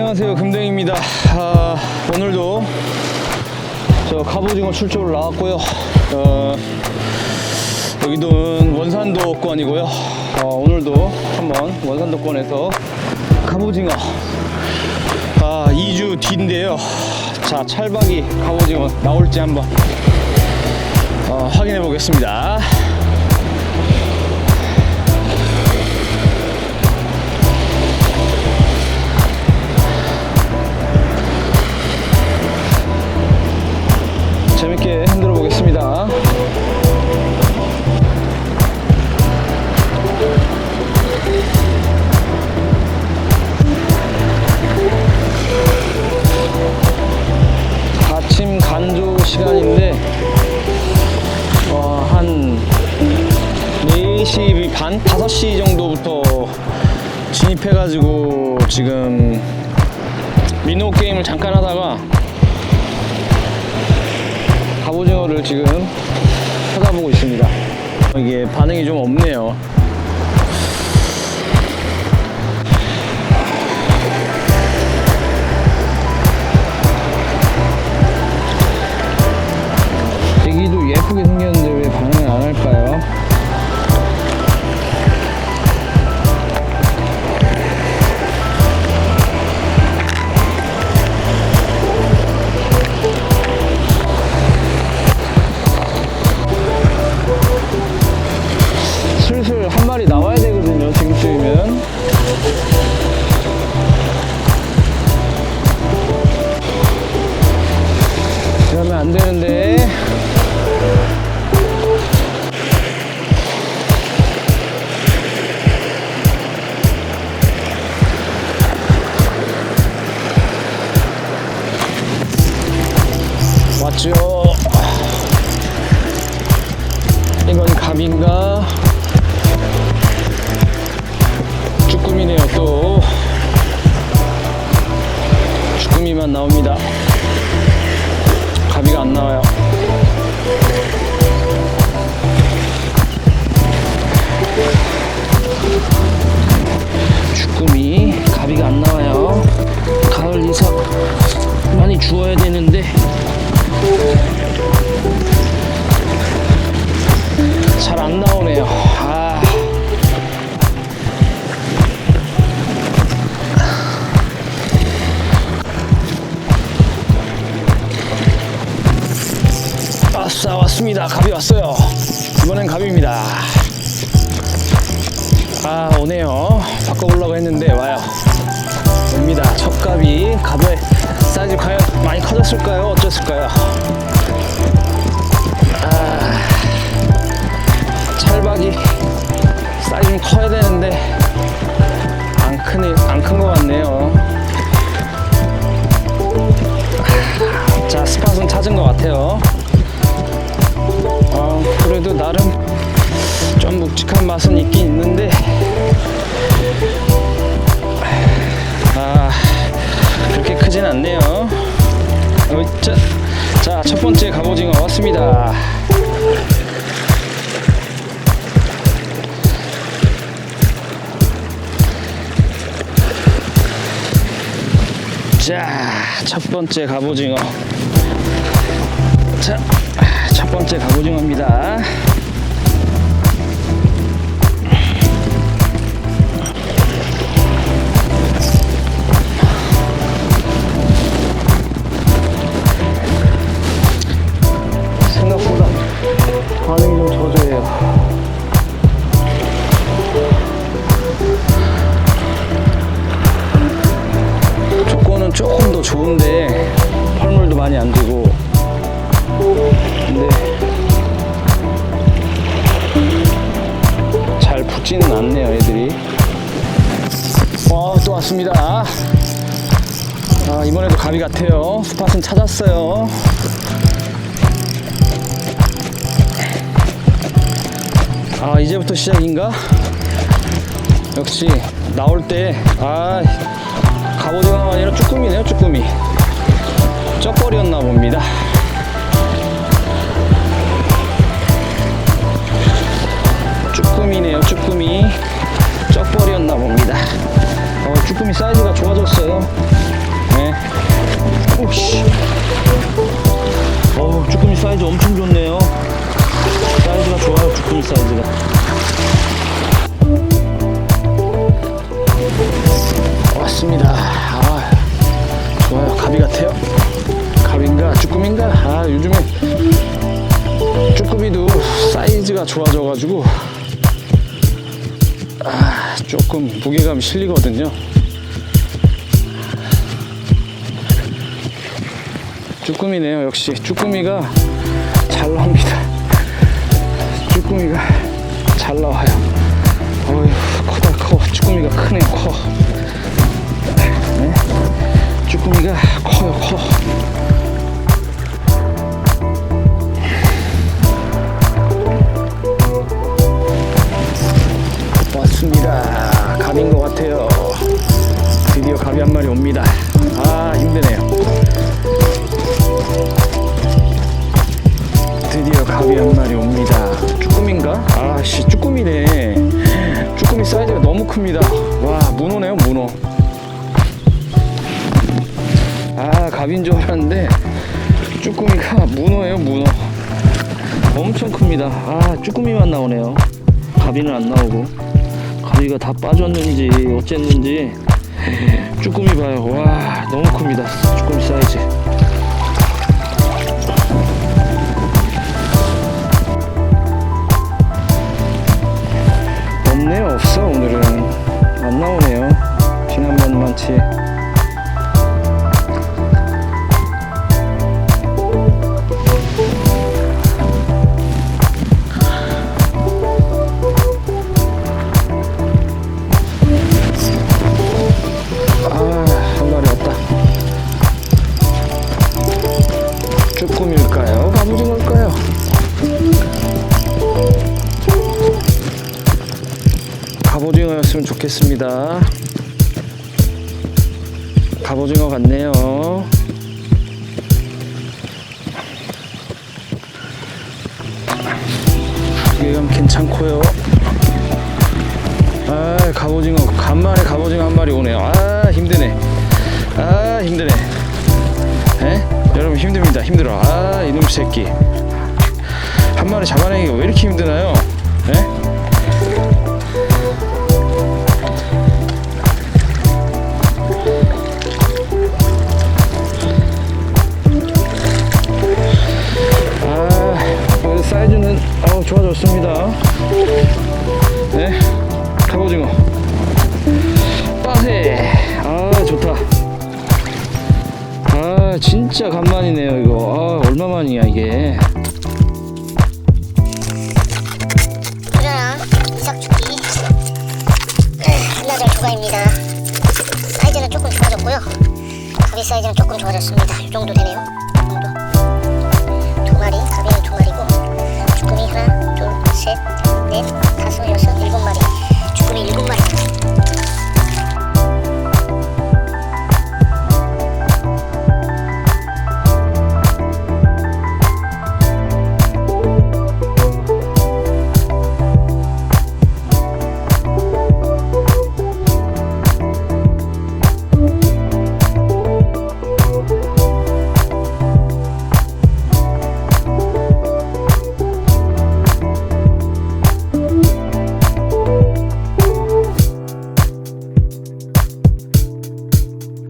안녕하세요. 금댕입니다. 아, 오늘도 저 갑오징어 출조를 나왔고요. 어, 여기는 원산도권이고요. 어, 오늘도 한번 원산도권에서 갑오징어 아, 2주 뒤인데요. 자 찰박이 갑오징어 나올지 한번 어, 확인해 보겠습니다 진입해가지고 지금 민호 게임을 잠깐 하다가 갑오징어를 지금 찾아보고 있습니다. 이게 반응이 좀 없네요. 쭈꾸미네요 또. 쭈꾸미만 나옵니다. 가비가 안 나와요 아싸 왔습니다. 갑이 왔어요. 이번엔 갑입니다. 아 오네요. 바꿔보려고 했는데 와요. 옵니다. 첫 갑이 맛은 있긴 있는데. 아 그렇게 크진 않네요. 어, 자, 자, 첫 번째 갑오징어 왔습니다. 자, 첫 번째 갑오징어. 자, 첫 번째 갑오징어입니다. 애들이. 와또 왔습니다. 아 이번에도 가비 같아요. 스팟은 찾았어요. 아 이제부터 시작인가? 역시 나올 때아 갑오징어가 아니라 쭈꾸미네요 쭈꾸미. 쩍벌이었나 봅니다. 쭈꾸미네요 제품이 사이즈가 좋아졌어요. 네. 오씨. 어우 쭈꾸미 사이즈 엄청 좋네요. 사이즈가 좋아요 쭈꾸미 사이즈가. 왔습니다. 아 좋아요. 가비 같아요? 가비인가? 쭈꾸미인가? 아 요즘에 쭈꾸미도 사이즈가 좋아져가지고 아, 조금 무게감이 실리거든요. 쭈꾸미네요. 역시 쭈꾸미가 잘 나옵니다. 쭈꾸미가 잘 나와요. 어휴 커다 커. 쭈꾸미가 크네요. 커. 네? 쭈꾸미가 커요 커. 왔습니다. 갑인 것 같아요. 드디어 갑이 한 마리 옵니다. 아 아씨 쭈꾸미네. 쭈꾸미 사이즈가 너무 큽니다. 와 문어네요 문어. 아 갑인 줄 알았는데 쭈꾸미가 문어예요 문어. 엄청 큽니다. 아 쭈꾸미만 나오네요. 가비는 안 나오고 가비가 다 빠졌는지 어쨌는지 쭈꾸미 봐요. 와 너무 큽니다. 쭈꾸미 사이즈. 없네요 없어. 오늘은 안 나오네요. 지난번만치 좋겠습니다. 갑오징어 같네요. 무게감 괜찮고요. 아, 갑오징어 간만에 갑오징어 한 마리 오네요. 아, 힘드네. 아, 힘드네. 에? 여러분 힘듭니다. 힘들어. 아, 이놈 새끼. 한 마리 잡아내기가 왜 이렇게 힘드나요? 에? 아우 좋아졌습니다. 네, 갑오징어. 빠세. 아, 좋다. 아, 진짜 간만이네요, 이거. 아, 얼마만이야, 이게. 조가입니다 사이즈는 조금 좋아졌고요 가비 사이즈는 조금 좋아졌습니다 이 정도 되네요 shit, dip,